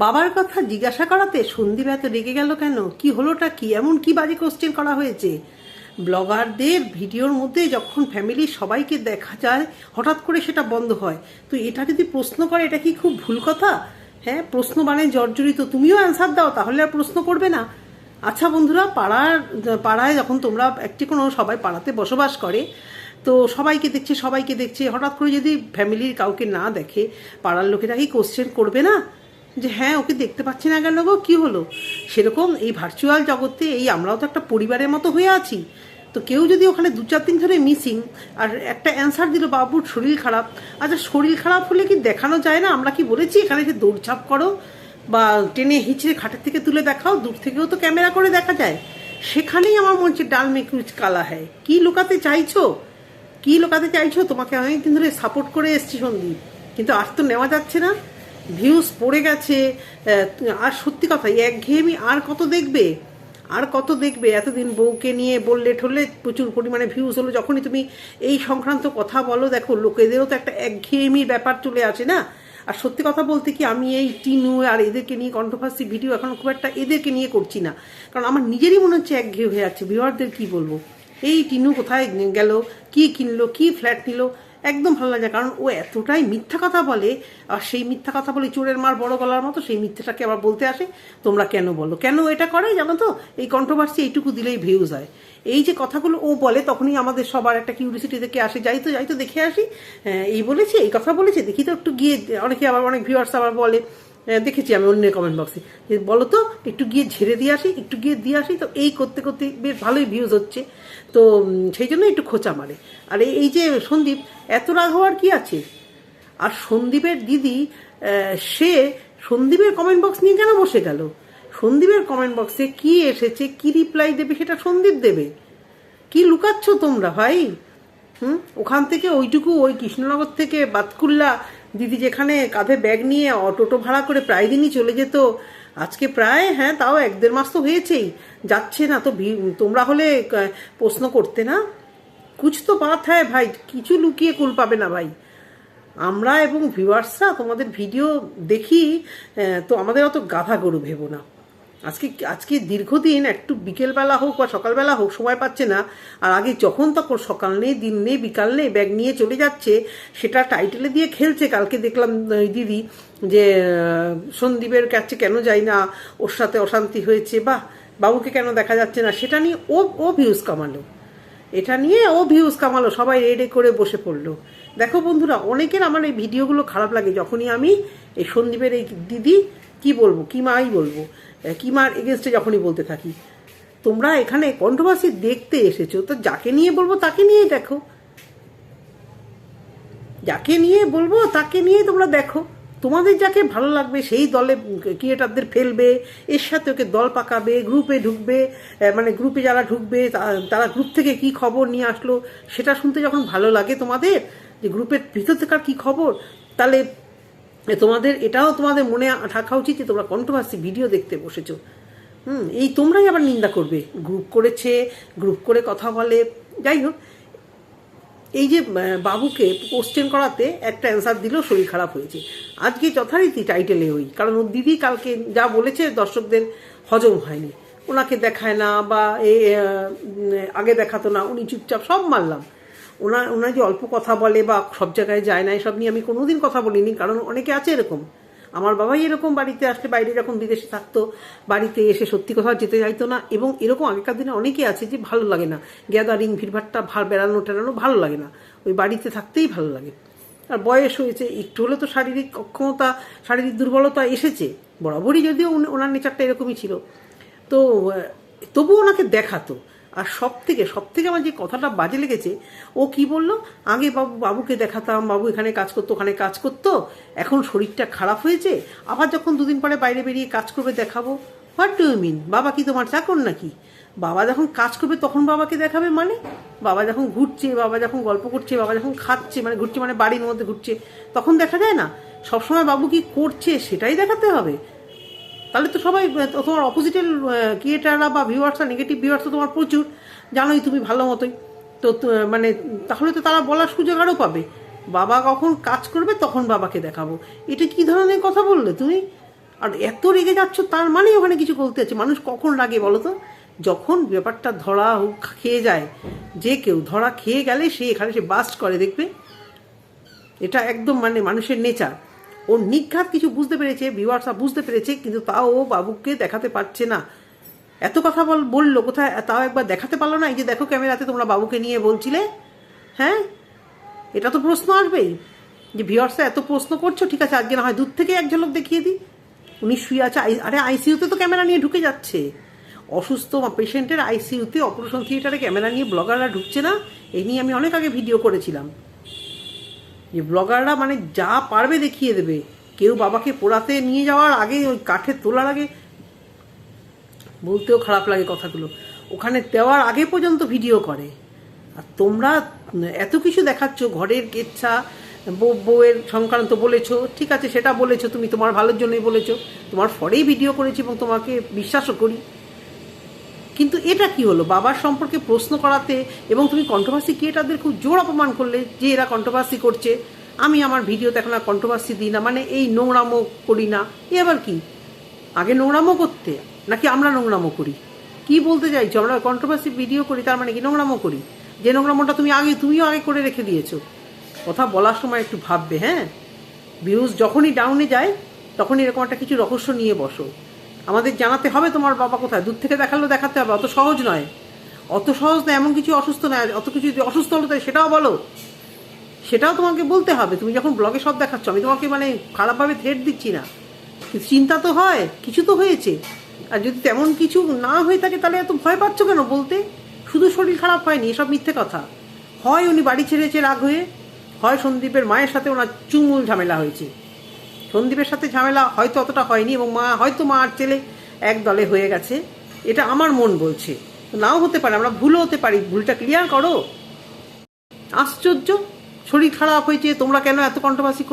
বাবার কথা জিজ্ঞাসা করাতে সন্দীপ এত রেগে গেল কেন? কি হলোটা? কি এমন কি বাজে কোশ্চেন করা হয়েছে? ব্লগারদের ভিডিওর মধ্যে যখন ফ্যামিলির সবাইকে দেখা যায়, হঠাৎ করে সেটা বন্ধ হয়। তো এটা যদি প্রশ্ন করে, এটা কি খুব ভুল কথা? হ্যাঁ প্রশ্ন মানে জর্জরিত। তুমিও অ্যান্সার দাও, তাহলে আর প্রশ্ন করবে না। আচ্ছা বন্ধুরা, পাড়ার, পাড়ায় যখন তোমরা একটি কোনো সবাই পাড়াতে বসবাস করে, তো সবাইকে দেখছে সবাইকে দেখছে, হঠাৎ করে যদি ফ্যামিলির কাউকে না দেখে, পাড়ার লোকেরা কি কোশ্চেন করবে না? যে হ্যাঁ ওকে দেখতে পাচ্ছি না কেন গো? কী হলো? সেরকম এই ভার্চুয়াল জগতে এই আমরাও তো একটা পরিবারের মতো হয়ে আছি। তো কেউ যদি ওখানে দু চার দিন ধরে মিসিং আর একটা অ্যান্সার দিল, বাবুর শরীর খারাপ। আচ্ছা শরীর খারাপ হলে কি দেখানো যায় না? আমরা কি বলেছি, এখানে যে দৌড়ঝাঁপ করো বা টেনে হিঁচড়ে খাটের থেকে তুলে দেখাও, দূর থেকেও তো ক্যামেরা করে দেখা যায়। সেখানেই আমার মনে হচ্ছে ডাল মে কুচ কালা হয় কি লুকাতে চাইছো? কি লোকাতে চাইছো? তোমাকে অনেকদিন ধরে সাপোর্ট করে এসছি সন্দীপ। কিন্তু আর তো নেওয়া যাচ্ছে না। ভিউজ পড়ে গেছে আর সত্যি কথা, একঘেয়েমি আর কত দেখবে? আর কত দেখবে? এতদিন বউকে নিয়ে বললে ঠললে প্রচুর পরিমাণে ভিউজ হলো। যখনই তুমি এই সংক্রান্ত কথা বলো, দেখো, লোকেদেরও তো একটা একঘেয়েমির ব্যাপার চলে আসে না? আর সত্যি কথা বলতে কি, আমি এই টিনু আর এদেরকে নিয়ে কন্ট্রোভার্সি ভিডিও এখন খুব একটা এদেরকে নিয়ে করছি না। কারণ আমার নিজেরই মনে হচ্ছে একঘেয়ে হয়ে যাচ্ছে। ভিউয়ারদের কি বলব? এই টিনু কোথায় গেল? কি কিনলো? কি ফ্ল্যাট নিল? একদম ভালো লাগে কারণ ও এতটাই মিথ্যা কথা বলে আর সেই মিথ্যা কথা বলে চোরের মার বড় গলার মতো সেই মিথ্যাটাকে আবার বলতে আসে তোমরা কেন বলো? কেন এটা করে জানো তো? এই কন্ট্রোভার্সি এইটুকু দিলেই ভিউজ হয়। এই যে কথাগুলো ও বলে তখনই আমাদের সবার একটা কিউরিসিটি থেকে আসে যাই তো যাই তো দেখে আসি। হ্যাঁ, এই বলেছে এই কথা বলেছে দেখি তো একটু গিয়ে অনেকে আবার অনেক ভিউয়ার্স আবার বলে। দেখেছি আমি অন্যের কমেন্ট বক্সে যে বলো তো একটু গিয়ে ঝেড়ে দিয়ে আসি, একটু গিয়ে দিয়ে আসি, তো এই করতে করতে বেশ ভালোই ভিউজ হচ্ছে। তো সেই জন্য একটু খোঁচা মারে। আর এই যে সন্দীপ, এত রাগ হওয়ার কি আছে? আর সন্দীপের দিদি সে সন্দীপের কমেন্ট বক্স নিয়ে কেন বসে গেল? সন্দীপের কমেন্ট বক্সে কি এসেছে, কি রিপ্লাই দেবে, সেটা সন্দীপ দেবে। কি লুকাচ্ছ তোমরা, ভাই? হুম? ওখান থেকে ওইটুকু ওই কৃষ্ণনগর থেকে বাতকুল্লা দিদি যেখানে কাঁধে ব্যাগ নিয়ে অটোটো ভাড়া করে প্রায় দিনই চলে যেত। আজকে প্রায় হ্যাঁ তাও এক দেড় মাস তো হয়েছেই। যাচ্ছে না তো তোমরা হলে প্রশ্ন করতে না? কুছ তো বাত হ্যাঁ ভাই, কিছু লুকিয়ে কুল পাবে না ভাই। আমরা এবং ভিউয়ার্সরা তোমাদের ভিডিও দেখি তো আমাদের অত গাধা গরু ভেবো না। আজকে আজকে দীর্ঘদিন একটু বিকেলবেলা হোক বা সকালবেলা হোক সময় পাচ্ছে না, আর আগে যখন তখন সকাল নেই, দিন নেই, বিকাল নেই, ব্যাগ নিয়ে চলে যাচ্ছে, সেটা টাইটেলে দিয়ে খেলছে। কালকে দেখলাম দিদি যে সন্দীপের কাছে কেন যাই না, ওর সাথে অশান্তি হয়েছে বা বাবুকে কেন দেখা যাচ্ছে না, সেটা নিয়ে ও ও ভিউজ কামালো। এটা নিয়ে ও ভিউজ কামালো, সবাই রেডে করে বসে পড়ল। দেখো বন্ধুরা, অনেকের আমার এই ভিডিওগুলো খারাপ লাগে, যখনই আমি এই সন্দীপের এই দিদি, কি বলব, কি মাই বলব? আহ, কি মার এগেনস্টে যখনই বলতে থাকি। তোমরা এখানে কন্ট্রোভার্সি দেখতে এসেছ তো যাকে নিয়ে বলব তাকে নিয়েই দেখো। যাকে নিয়ে বলব তাকে নিয়ে তোমরা দেখো। তোমাদের যাকে ভালো লাগবে সেই দলে ক্রিয়েটারদের ফেলবে এর সাথে ওকে দল পাকাবে গ্রুপে ঢুকবে মানে গ্রুপে যারা ঢুকবে তারা গ্রুপ থেকে কি খবর নিয়ে আসলো সেটা শুনতে যখন ভালো লাগে তোমাদের যে গ্রুপের ভিতর থেকে কি খবর তাহলে তোমাদের, এটাও তোমাদের মনে থাকা উচিত যে তোমরা কন্ট্রোভার্সি ভিডিও দেখতে বসেছো। হুম, এই তোমরাই আবার নিন্দা করবে। গ্রুপ করেছে গ্রুপ করে কথা বলে, যাই হোক। এই যে বাবুকে কোশ্চেন করাতে একটা অ্যান্সার দিল, শরীর খারাপ হয়েছে। আজকে যথারীতি টাইটেলে ওই, কারণ ওর দিদি কালকে যা বলেছে দর্শকদের হজম হয়নি। ওনাকে দেখায় না বা এ আগে দেখাতো না, উনি চুপচাপ সব মারলাম ওনার ওনার যে অল্প কথা বলে বা সব জায়গায় যায় না, এসব নিয়ে আমি কোনোদিন কথা বলিনি, কারণ অনেকে আছে এরকম। আমার বাবাই এরকম বাড়িতে আসলে বাইরে যখন বিদেশে থাকতো, বাড়িতে এসে সত্যি কথা যেতে চাইতো না, এবং এরকম আগেকার দিনে অনেকে আছে যে ভালো লাগে না। গ্যাদারিং ভিড়ভাট্টা ভালো, বেড়ানো টেড়ানো ভালো লাগে না। ওই বাড়িতে থাকতেই ভালো লাগে। আর বয়স হয়েছে, একটু হলে তো শারীরিক অক্ষমতা, শারীরিক দুর্বলতা এসেছে। বরাবরই যদিও ওনার নেচারটা এরকমই ছিল। তো তবুও ওনাকে দেখাতো। আর সব থেকে সব থেকে আমার যে কথাটা বাজে লেগেছে, ও কি বলল? আগে বাবু, বাবুকে দেখাতাম, বাবু এখানে কাজ করতো, ওখানে কাজ করতো, এখন শরীরটা খারাপ হয়েছে, আবার যখন দুদিন পরে বাইরে বেরিয়ে কাজ করবে দেখাবো। হোয়াট ডু মিন বাবা কি তোমার চাকর নাকি? বাবা যখন কাজ করবে তখন বাবাকে দেখাবে মানে? বাবা যখন ঘুরছে, বাবা যখন গল্প করছে, বাবা যখন খাচ্ছে মানে ঘুরছে মানে বাড়ির মধ্যে ঘুরছে, তখন দেখা যায় না। সবসময় বাবু কি করছে সেটাই দেখাতে হবে। তাহলে তো সবাই তোমার অপোজিটের ক্রিয়েটাররা বা ভিউয়ার্সরা নেগেটিভ ভিউয়ার্স তো তোমার প্রচুর। জানোই তুমি ভালো মতোই। তো মানে তাহলে তো তারা বলার সুযোগ আরও পাবে। বাবা কখন কাজ করবে, তখন বাবাকে দেখাবো। এটা কি ধরনের কথা বললে তুমি? আর এত রেগে যাচ্ছ, তার মানে ওখানে কিছু বলতে আছে। মানুষ কখন লাগে বলো তো? যখন ব্যাপারটা ধরা খেয়ে যায়, যে কেউ ধরা খেয়ে গেলে সে এখানে সে বাস্ট করে, দেখবে? এটা একদম মানে মানুষের নেচার ও নিঘাত কিছু বুঝতে পেরেছে ভিউয়ার্সরা বুঝতে পেরেছে, কিন্তু তাও ও বাবুকে দেখাতে পারছে না। এত কথা বল, বলল কোথায়? তাও একবার দেখাতে পারল না? এই যে দেখো ক্যামেরাতে তোমরা বাবুকে নিয়ে বলছিলে। হ্যাঁ? এটা তো প্রশ্ন আসবেই। যে ভিউয়ার্সরা এত প্রশ্ন করছ, ঠিক আছে, আজকে না হয় দূর থেকে এক ঝলক দেখিয়ে দিই। উনি শুয়ে আছে আরে আইসিইউতে তো ক্যামেরা নিয়ে ঢুকে যাচ্ছে। অসুস্থ পেশেন্টের আইসিইউতে অপারেশন থিয়েটারে ক্যামেরা নিয়ে ব্লগাররা ঢুকছে না? এই নিয়ে আমি অনেক আগে ভিডিও করেছিলাম। যে ব্লগাররা মানে যা পারবে দেখিয়ে দেবে। কেউ বাবাকে পোড়াতে নিয়ে যাওয়ার আগে, ওই কাঠে তোলার আগে বলতেও খারাপ লাগে কথাগুলো। ওখানে দেওয়ার আগে পর্যন্ত ভিডিও করে। আর তোমরা, এত কিছু দেখাচ্ছ, ঘরের কেচ্ছা বউ বউয়ের সংক্রান্ত বলেছ, ঠিক আছে, সেটা বলেছ, তুমি তোমার ভালোর জন্যই বলেছ, তোমার ফরেই ভিডিও করেছি এবং তোমাকে বিশ্বাসও করি। কিন্তু এটা কি হলো? বাবার সম্পর্কে প্রশ্ন করাতে এবং তুমি কন্ট্রোভার্সি ক্রিয়েটারদের খুব জোর অপমান করলে যে এরা কন্ট্রোভার্সি করছে, আমি আমার ভিডিওতে এখন আর কন্ট্রোভার্সি দিই না মানে এই নোংরামো করি না। এ আবার কি? আগে নোংরামো করতে, নাকি আমরা নোংরামো করি? কি বলতে চাইছো? আমরা কন্ট্রোভার্সি ভিডিও করি, তার মানে কি নোংরামো করি? যে নোংরামোটা তুমি আগে, তুমিও আগে করে রেখে দিয়েছ। কথা বলার সময় একটু ভাববে হ্যাঁ? ভিউজ যখনই ডাউনে যায়, তখনই এরকম একটা কিছু রহস্য নিয়ে বসো। আমাদের জানাতে হবে তোমার বাবা কোথায়? দূর থেকে দেখালেও দেখাতে হবে। অত সহজ নয়। অত সহজ না এমন কিছু অসুস্থ নয়। অত কিছু যদি অসুস্থ হলো তাই সেটাও বলো। সেটাও তোমাকে বলতে হবে। তুমি যখন ব্লগে সব দেখাচ্ছ, আমি তোমাকে মানে খারাপভাবে থ্রেট দিচ্ছি না। কিন্তু চিন্তা তো হয়, কিছু তো হয়েছে। আর যদি তেমন কিছু না হয়ে থাকে, তাহলে এত ভয় পাচ্ছ কেন বলতে? শুধু শরীর খারাপ হয়নি, এসব মিথ্যে কথা। হয় উনি বাড়ি ছেড়েছে রাগ হয়ে, হয় সন্দীপের মায়ের সাথে ওনার চুমুল ঝামেলা হয়েছে। সন্দীপের সাথে ঝামেলা হয়তো অতটা হয়নি এবং মা, হয়তো মা আর ছেলে এক দলে হয়ে গেছে। এটা আমার মন বলছে। নাও হতে পারে, আমরা ভুলও হতে পারি। ভুলটা ক্লিয়ার করো। আশ্চর্য। শরীর খারাপ হয়েছে, তোমরা কেন এত কন্ট্রোভার্সি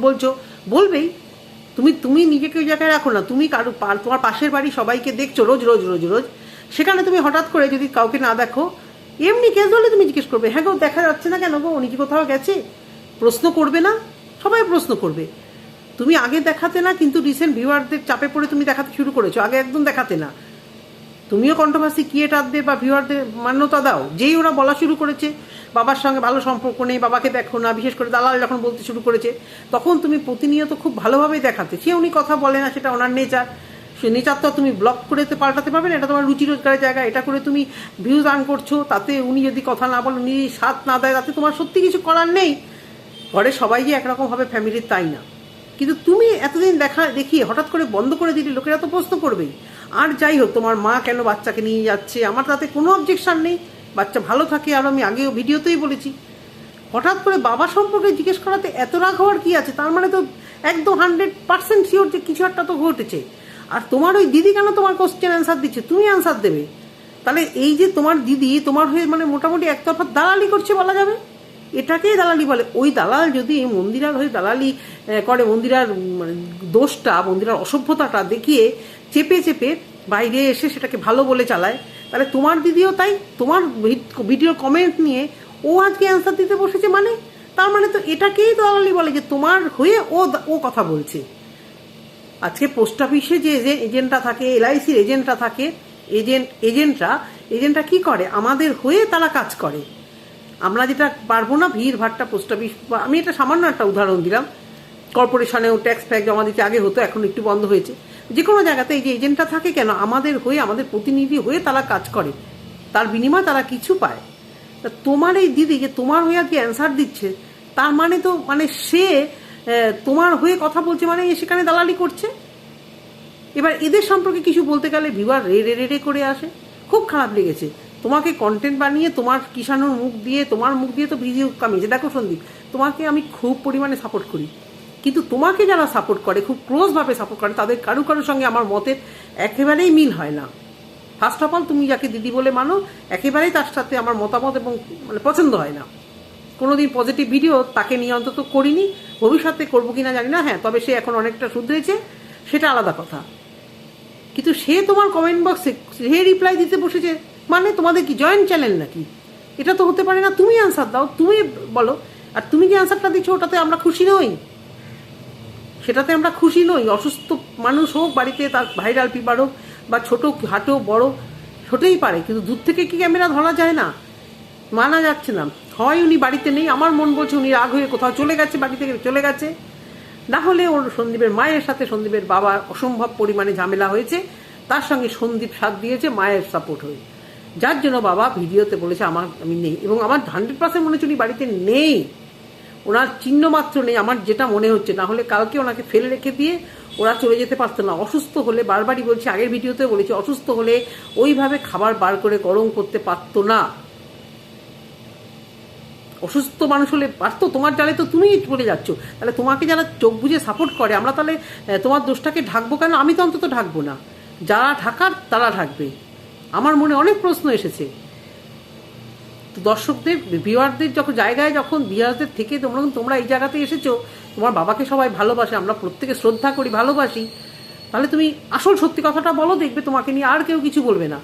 বলছো? বলবেই। তুমি তুমি নিজেকে ওই জায়গায় রাখো না। তুমি কারও তোমার পাশের বাড়ি সবাইকে দেখছ রোজ রোজ রোজ রোজ। সেখানে তুমি হঠাৎ করে যদি কাউকে না দেখো, এমনি কেস হলে তুমি জিজ্ঞেস করবে হ্যাঁ গো, দেখা যাচ্ছে না কেন গো? উনি কি কোথাও গেছে? প্রশ্ন করবে না। সবাই প্রশ্ন করবে। তুমি আগে দেখাতে না, কিন্তু রিসেন্ট ভিউয়ারদের চাপে পড়ে তুমি দেখাতে শুরু করেছ। আগে একদম দেখাতে না। তুমিও কন্ট্রোভার্সি ক্রিয়েটারদের বা ভিউয়ারদের মান্যতা দাও। যেই ওরা বলা শুরু করেছে, বাবার সঙ্গে ভালো সম্পর্ক নেই, বাবাকে দেখো না, বিশেষ করে দালাল যখন বলতে শুরু করেছে, তখন তুমি প্রতিনিয়ত খুব ভালোভাবেই দেখাতে। সে উনি কথা বলে না, সেটা ওনার নেচার সে নেচার তো তুমি ব্লক করে তো পাল্টাতে পারবে না, এটা তোমার রুচি রোজগারের জায়গা। এটা করে তুমি ভিউজ আর্ন করছ, তাতে উনি যদি কথা না বলেন উনি সাথ না দেয়, তাতে তোমার সত্যি কিছু করার নেই। ঘরে সবাই যে একরকম হবে ফ্যামিলির তাই না। কিন্তু তুমি এতদিন দেখা, দেখি হঠাৎ করে বন্ধ করে দিলে, লোকেরা তো প্রশ্ন করবেই। আর যাই হোক, তোমার মা কেন বাচ্চাকে নিয়ে যাচ্ছে? আমার তাতে কোনো অবজেকশন নেই। বাচ্চা ভালো থাকে, আর আমি আগেও ভিডিওতেই বলেছি। হঠাৎ করে বাবা সম্পর্কে জিজ্ঞেস করাতে এত রাগ হওয়ার কি আছে? তার মানে তো একদম হান্ড্রেড পার্সেন্ট শিওর যে কিছু একটা তো ঘটেছে। আর তোমার ওই দিদি কেন তোমার কোশ্চেন অ্যান্সার দিচ্ছে? তুমি অ্যান্সার দেবে। তাহলে এই যে তোমার দিদি, তোমার হয়ে মানে মোটামুটি একতরফা দালালি করছে বলা যাবে? এটাকেই দালালি বলে। ওই দালাল যদি মন্দিরার হয়ে দালালি করে, মন্দিরার মানে দোষটা, মন্দিরার অসভ্যতাটা দেখিয়ে চেপে চেপে বাইরে এসে সেটাকে ভালো বলে চালায়, তাহলে তোমার দিদিও তাই, তোমার ভিডিও কমেন্ট নিয়ে ও আজকে অ্যান্সার দিতে বসেছে মানে? তার মানে তো এটাকেই দালালি বলে যে তোমার হয়ে ও ও কথা বলছে। আজকে পোস্ট অফিসে যে এজে- এজেন্টরা থাকে এলআইসির এজেন্টরা থাকে এজেন্ট এজেন্টরা এজেন্টরা কি করে? আমাদের হয়ে তারা কাজ করে। আমরা যেটা পারব না, ভিড় ভাট্টা পোস্ট অফিস আমি এটা সামান্য একটা উদাহরণ দিলাম। কর্পোরেশনেও ট্যাক্স ফ্যাক্স জমা দিতে আগে হতো, এখন একটু বন্ধ হয়েছে। যে কোনো জায়গাতে এই যে এজেন্টটা থাকে কেন, আমাদের হয়ে, আমাদের প্রতিনিধি হয়ে তারা কাজ করে। তার বিনিময়ে তারা কিছু পায়। তা তোমার এই দিদি যে তোমার হয়ে আজকে অ্যান্সার দিচ্ছে, তার মানে তো মানে সে তোমার হয়ে কথা বলছে মানে সেখানে দালালি করছে। এবার এদের সম্পর্কে কিছু বলতে গেলে ভিউয়ার রে রে রে করে আসে। খুব খারাপ লেগেছে। তোমাকে কন্টেন্ট বানিয়ে তোমার কিষাণুর মুখ দিয়ে, তোমার মুখ দিয়ে তো ভিডিও কামিয়েছে দেখো সন্দীপ, তোমাকে আমি খুব পরিমাণে সাপোর্ট করি। কিন্তু তোমাকে যারা সাপোর্ট করে, খুব ক্লোজভাবে সাপোর্ট করে, তাদের কারও কারোর সঙ্গে আমার মতের একেবারেই মিল হয় না। ফার্স্ট অফ অল তুমি যাকে দিদি বলে মানো, একেবারেই তার সাথে আমার মতামত এবং মানে পছন্দ হয় না। কোনোদিন পজিটিভ ভিডিও তাকে নিয়ে অন্তত করিনি, ভবিষ্যতে করব কি না জানি না হ্যাঁ তবে সে এখন অনেকটা শুধরেছে, সেটা আলাদা কথা। কিন্তু সে তোমার কমেন্ট বক্সে সে রিপ্লাই দিতে বসেছে মানে তোমাদের কি জয়েন্ট চ্যানেল নাকি? এটা তো হতে পারে না, তুমি অ্যান্সার দাও, তুমি বলো। আর তুমি যে অ্যান্সারটা দিচ্ছ, ওটাতে আমরা খুশি নই। সেটাতে আমরা খুশি নই। অসুস্থ মানুষ হোক, বাড়িতে তার ভাইরাল পিপার হোক, বা ছোট হাটো বড় হতেই পারে। কিন্তু দূর থেকে কি ক্যামেরা ধরা যায় না? মানা যাচ্ছে না। হয় উনি বাড়িতে নেই, আমার মন বলছে উনি রাগ হয়ে কোথাও চলে গেছে, বাড়ি থেকে চলে গেছে। না হলে ওর সন্দীপের মায়ের সাথে সন্দীপের বাবার অসম্ভব পরিমাণে ঝামেলা হয়েছে। তার সঙ্গে সন্দীপ সাথ দিয়েছে, মায়ের সাপোর্ট হয়ে যার জন্য বাবা ভিডিওতে বলেছে, আমার, আমি নেই। এবং আমার হান্ড্রেড পার্সেন্ট মনে হচ্ছে উনি বাড়িতে নেই। ওনার চিহ্ন মাত্র নেই। আমার যেটা মনে হচ্ছে, না হলে কালকে ওনাকে ফেলে রেখে দিয়ে ওরা চলে যেতে পারতো না। অসুস্থ হলে বারবারই বলছি, আগের ভিডিওতে বলেছি, অসুস্থ হলে ওইভাবে খাবার বার করে গরম করতে পারতো না। অসুস্থ মানুষ হলে পারতো? তোমার জালে তো তুমিই চলে যাচ্ছ। তাহলে তোমাকে যারা চোখ বুঝে সাপোর্ট করে, আমরা তাহলে তোমার দোষটাকে ঢাকবো কেন? আমি তো অন্তত ঢাকবো না। যারা ঢাকার, তারা ঢাকবে। আমার মনে অনেক প্রশ্ন এসেছে। তো দর্শকদের, ভিউয়ারদের যখন জায়গায় যখন ভিউয়ারদের থেকে তোমরা তোমরা এই জায়গাতে এসেছ, তোমার বাবাকে সবাই ভালোবাসে, আমরা প্রত্যেকে শ্রদ্ধা করি, ভালোবাসি, তাহলে তুমি আসল সত্যি কথাটা বলো, দেখবে তোমাকে নিয়ে আর কেউ কিছু বলবে না।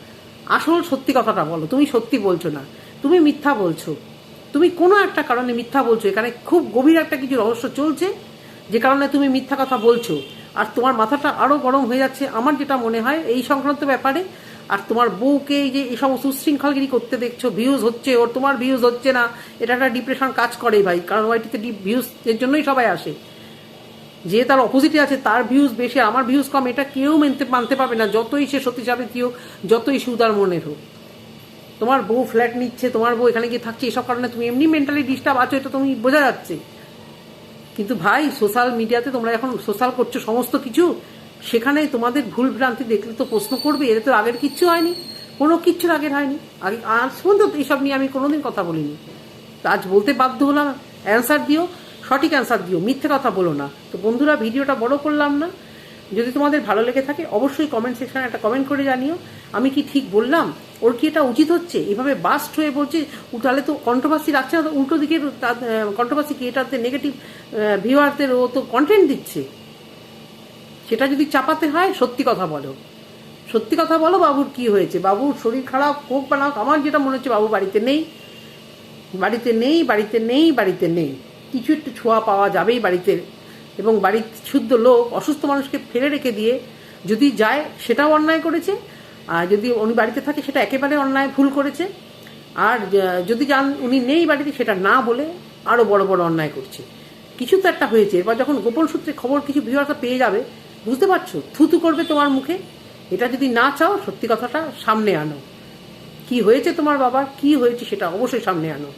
আসল সত্যি কথাটা বলো, তুমি সত্যি বলছো না, তুমি মিথ্যা বলছো। তুমি কোনো একটা কারণে মিথ্যা বলছো, এখানে খুব গভীর একটা কিছু রহস্য চলছে, যে কারণে তুমি মিথ্যা কথা বলছো। আর তোমার মাথাটা আরও গরম হয়ে যাচ্ছে, আমার যেটা মনে হয়, এই সংক্রান্ত ব্যাপারে আর তোমার বউকে এই যে এই সমস্ত উচ্ছৃঙ্খলগিরি করতে দেখছ ভিউজ হচ্ছে, ওর তোমার ভিউজ হচ্ছে না, এটা একটা ডিপ্রেশন কাজ করে ভাই, কারণ ওয়াইটিতে ভিউজ এর জন্যই সবাই আসে। যে তার অপোজিটে আছে, তার ভিউজ বেশি, আমার ভিউজ কম, এটা কেউ মানতে মানতে পারবে না, যতই সে সত্যি সাবিত্রী হোক, যতই সুদার মনের হোক। তোমার বউ ফ্ল্যাট নিচ্ছে, তোমার বউ এখানে গিয়ে থাকছে, এসব কারণে তুমি এমনি মেন্টালি ডিস্টার্ব আছো, এটা তুমি বোঝা যাচ্ছে। কিন্তু ভাই সোশ্যাল মিডিয়াতে তোমরা এখন সোশ্যাল করছ, সমস্ত কিছু সেখানে তোমাদের ভুল ভ্রান্তি দেখলে তো প্রশ্ন করবে, এর তো আগের কিচ্ছু হয়নি, কোনো কিচ্ছুর আগের হয়নি। আগে আজ পর্যন্ত এইসব নিয়ে আমি কোনোদিন কথা বলিনি। আজ বলতে বাধ্য হলাম, অ্যান্সার দিও, সঠিক অ্যান্সার দিও, মিথ্যে কথা বলো না। তো বন্ধুরা, ভিডিওটা বড় করলাম না। যদি তোমাদের ভালো লেগে থাকে, অবশ্যই কমেন্ট সেকশনে একটা কমেন্ট করে জানিও। আমি কি ঠিক বললাম? ওর কি এটা উচিত হচ্ছে? এভাবে বাস্ট হয়ে বলছে তাহলে তো কন্ট্রোভার্সি রাখছে না তো, উল্টো দিকে কন্ট্রোভার্সি এটাতে নেগেটিভ ভিউয়ারদের ও তো কন্টেন্ট দিচ্ছে। সেটা যদি চাপাতে হয়, সত্যি কথা বলো। সত্যি কথা বলো, বাবুর কি হয়েছে? বাবুর শরীর খারাপ হোক বা আমার যেটা মনে হচ্ছে বাবু বাড়িতে নেই। বাড়িতে নেই বাড়িতে নেই বাড়িতে নেই। কিছু একটু ছোঁয়া পাওয়া যাবেই বাড়িতে। এবং বাড়ির শুদ্ধ লোক, অসুস্থ মানুষকে ফেলে রেখে দিয়ে যদি যায়, সেটাও অন্যায় করেছে। আর যদি উনি বাড়িতে থাকে, সেটা একেবারে অন্যায়, ভুল করেছে। আর যদি যান, উনি নেই বাড়িতে, সেটা না বলে আরও বড় বড় অন্যায় করছে। কিছু তো একটা হয়েছে। এবার যখন গোপন সূত্রে খবর, কিছু ভিউয়ারটা পেয়ে যাবে বুঝতে পারছ? থুতু করবে তোমার মুখে? এটা যদি না চাও, সত্যি কথাটা সামনে আনো। কি হয়েছে তোমার বাবা কি হয়েছে সেটা অবশ্যই সামনে আনো।